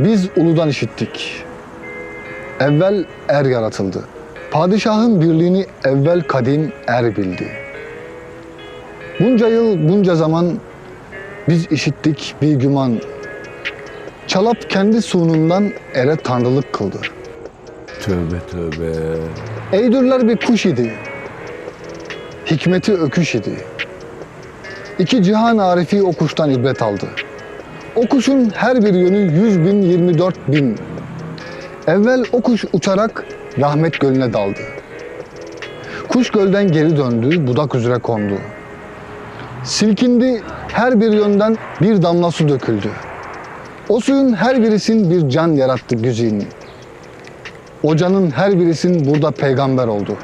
Biz uludan işittik. Evvel er yaratıldı. Padişahın birliğini evvel kadim er bildi. Bunca yıl, bunca zaman biz işittik bir güman. Çalap kendi sunundan ere tanrılık kıldı. Tövbe tövbe. Eydürler bir kuş idi. Hikmeti öküş idi. İki cihan arifi o kuştan ibret aldı. O kuşun her bir yönü yüz bin, yirmi dört bin. Evvel o kuş uçarak rahmet gölüne daldı. Kuş gölden geri döndü, budak üzere kondu. Silkindi, her bir yönden bir damla su döküldü. O suyun her birisin bir can yarattı güzin. O canın her birisin burada peygamber oldu.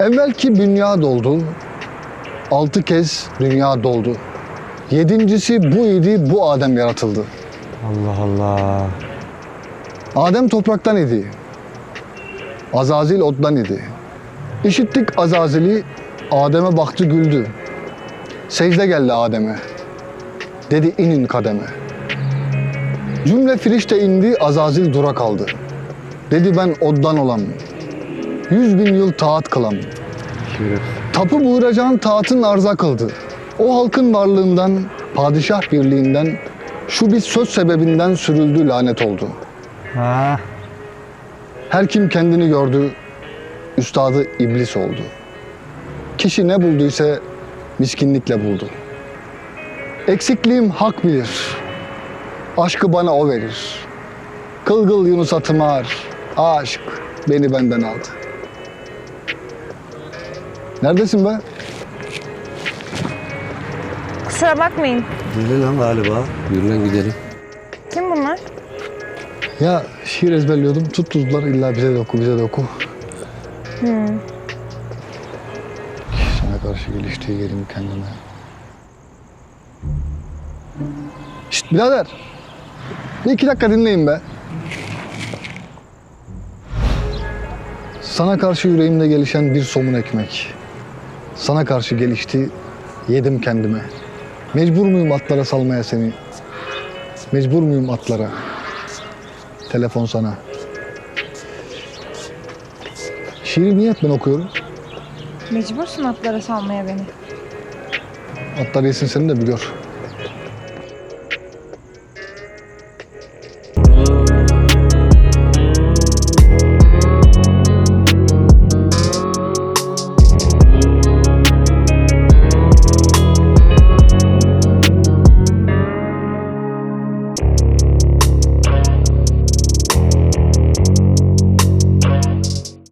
Evvelki dünya doldu, altı kez dünya doldu. Yedincisi bu idi, bu Adem yaratıldı. Allah Allah. Adem topraktan idi. Azazil ottan idi. İşittik Azazil'i, Adem'e baktı güldü. Secde geldi Adem'e. Dedi inin kademe. Cümle firişte indi, Azazil dura kaldı. Dedi ben oddan olam. Yüz bin yıl taat kılam. Tapu buyuracağın taatın arza kıldı. O halkın varlığından, padişah birliğinden, şu bir söz sebebinden sürüldü lanet oldu. Ha. Her kim kendini gördü, üstadı iblis oldu. Kişi ne bulduysa miskinlikle buldu. Eksikliğim hak bilir, aşkı bana o verir. Kılgıl Yunus'a tımar, aşk beni benden aldı. Neredesin be? Kusura bakmayın. Deli lan galiba. Yürü lan gidelim. Kim bunlar? Ya şiir ezberliyordum, tutturdular illa bize de oku, bize de oku. Sana karşı geliştiği yerim kendime. Şşt birader. Bir iki dakika dinleyin be. Sana karşı yüreğimde gelişen bir somun ekmek. Sana karşı gelişti, yedim kendime. Mecbur muyum atlara salmaya seni? Mecbur muyum atlara? Telefon sana. Şiiri niye ben okuyorum? Mecbursun atlara salmaya beni. Atlar yesin seni de bir gör.